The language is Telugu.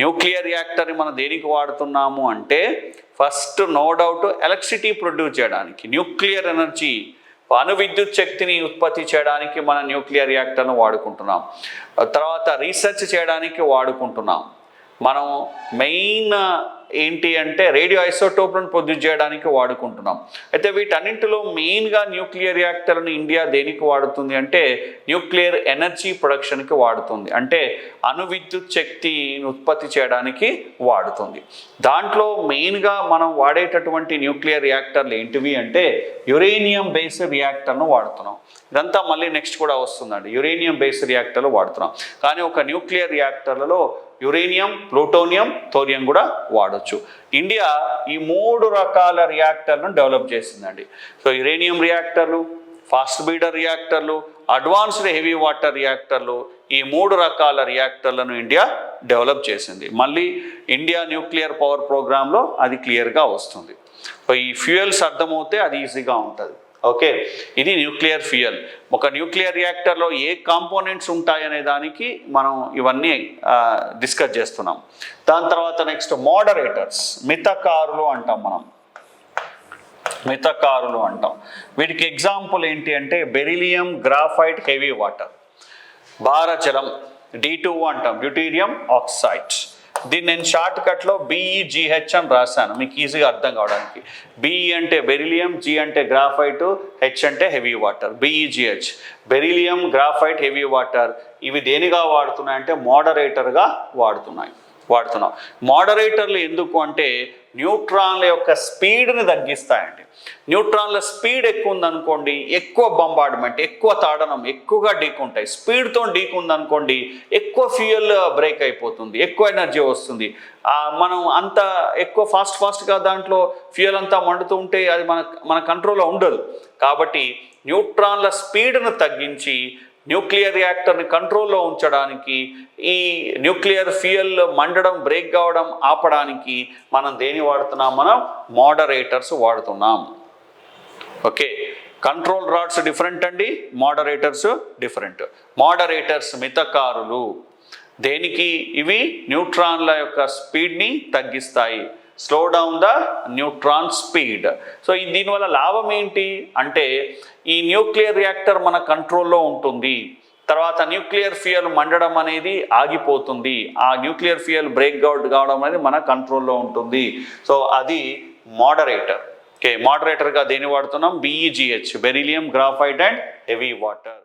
న్యూక్లియర్ రియాక్టర్ని మనం దేనికి వాడుతున్నాము అంటే first no doubt electricity produce చేయడానికి న్యూక్లియర్ ఎనర్జీ అణు విద్యుత్ శక్తిని ఉత్పత్తి చేయడానికి మనం న్యూక్లియర్ రియాక్టర్ను వాడుకుంటున్నాం. తర్వాత రీసెర్చ్ చేయడానికి వాడుకుంటున్నాం. మనం మెయిన్ ఏంటి అంటే రేడియో ఐసోటోప్లను ప్రొడ్యూస్ చేయడానికి వాడుకుంటున్నాం. అయితే వీటన్నింటిలో మెయిన్గా న్యూక్లియర్ రియాక్టర్ను ఇండియా దేనికి వాడుతుంది అంటే న్యూక్లియర్ ఎనర్జీ ప్రొడక్షన్కి వాడుతుంది. అంటే అణు విద్యుత్ శక్తిని ఉత్పత్తి చేయడానికి వాడుతుంది. దాంట్లో మెయిన్గా మనం వాడేటటువంటి న్యూక్లియర్ రియాక్టర్లు ఏంటివి అంటే యురేనియం బేస్డ్ రియాక్టర్ను వాడుతున్నాం. ఇదంతా మళ్ళీ నెక్స్ట్ కూడా వస్తుందండి. యురేనియం బేస్డ్ రియాక్టర్లు వాడుతున్నాం. కానీ ఒక న్యూక్లియర్ రియాక్టర్లలో యురేనియం ప్లూటోనియం థోరియం కూడా వాడచ్చు. ఇండియా ఈ మూడు రకాల రియాక్టర్లను డెవలప్ చేసిందండి. సో యురేనియం రియాక్టర్లు ఫాస్ట్ బీడర్ రియాక్టర్లు అడ్వాన్స్డ్ హెవీ వాటర్ రియాక్టర్లు ఈ మూడు రకాల రియాక్టర్లను ఇండియా డెవలప్ చేసింది. మళ్ళీ ఇండియా న్యూక్లియర్ పవర్ ప్రోగ్రాంలో అది క్లియర్గా వస్తుంది. సో ఈ ఫ్యూయల్స్ అర్థమవుతే అది ఈజీగా ఉంటుంది. ఓకే ఇది న్యూక్లియర్ ఫ్యూయల్. ఒక న్యూక్లియర్ రియాక్టర్లో ఏ కాంపోనెంట్స్ ఉంటాయనే దానికి మనం ఇవన్నీ డిస్కస్ చేస్తున్నాం. దాని తర్వాత నెక్స్ట్ మోడరేటర్స్ మితకారులు అంటాం మనం. మితకారులు అంటాం. వీటికి ఎగ్జాంపుల్ ఏంటి అంటే బెరిలియం గ్రాఫైట్ హెవీ వాటర్. భారజలం డి టూ అంటాం డ్యూటీరియం ఆక్సైడ్. దీన్ని నేను షార్ట్ కట్లో బిఈజిహెచ్ అని రాశాను. మీకు ఈజీగా అర్థం కావడానికి. బిఈ అంటే బెరిలియం జి అంటే గ్రాఫైట్ హెచ్ అంటే heavy water B E G H beryllium graphite heavy water ఇవి దేనిగా వాడుతున్నాయంటే మోడరేటర్గా వాడుతున్నాయి. వాడుతున్నాం. మోడరేటర్లు ఎందుకు అంటే న్యూట్రాన్ల యొక్క స్పీడ్ని తగ్గిస్తాయండి. న్యూట్రాన్ల స్పీడ్ ఎక్కువ ఉందనుకోండి ఎక్కువ బంబార్డ్మెంట్ ఎక్కువ తాడనం ఎక్కువగా ఢీకుంటాయి స్పీడ్తో ఢీకుందనుకోండి ఎక్కువ ఫ్యూయల్ బ్రేక్ అయిపోతుంది ఎక్కువ ఎనర్జీ వస్తుంది. మనం అంత ఎక్కువ ఫాస్ట్ ఫాస్ట్గా దాంట్లో ఫ్యూయల్ అంతా మండుతూ ఉంటే అది మన మన కంట్రోల్లో ఉండదు. కాబట్టి న్యూట్రాన్ల స్పీడ్ను తగ్గించి న్యూక్లియర్ రియాక్టర్ని కంట్రోల్లో ఉంచడానికి ఈ న్యూక్లియర్ ఫ్యూయల్ మండడం బ్రేక్ కావడం ఆపడానికి మనం దేని వాడుతున్నాం? మనం మోడరేటర్స్ వాడుతున్నాం. ఓకే కంట్రోల్ రాడ్స్ డిఫరెంట్ అండి మోడరేటర్స్ డిఫరెంట్. మోడరేటర్స్ మితకారులు. దేనికి? ఇవి న్యూట్రాన్ల యొక్క స్పీడ్ని తగ్గిస్తాయి. Slow down the neutron speed so ఈ దీనివల్ల లాభం ఏంటి? అంటే ఈ న్యూక్లియర్ రియాక్టర్ మన కంట్రోల్లో ఉంటుంది. తర్వాత న్యూక్లియర్ ఫ్యూయల్ మండడం అనేది ఆగిపోతుంది. ఆ న్యూక్లియర్ ఫ్యూయల్ బ్రేక్ అవుట్ కావడం అనేది మన కంట్రోల్లో ఉంటుంది. సో అది మోడరేటర్ ఓకే మోడరేటర్గా దేని వాడుతున్నాం? B E G H beryllium graphite and heavy water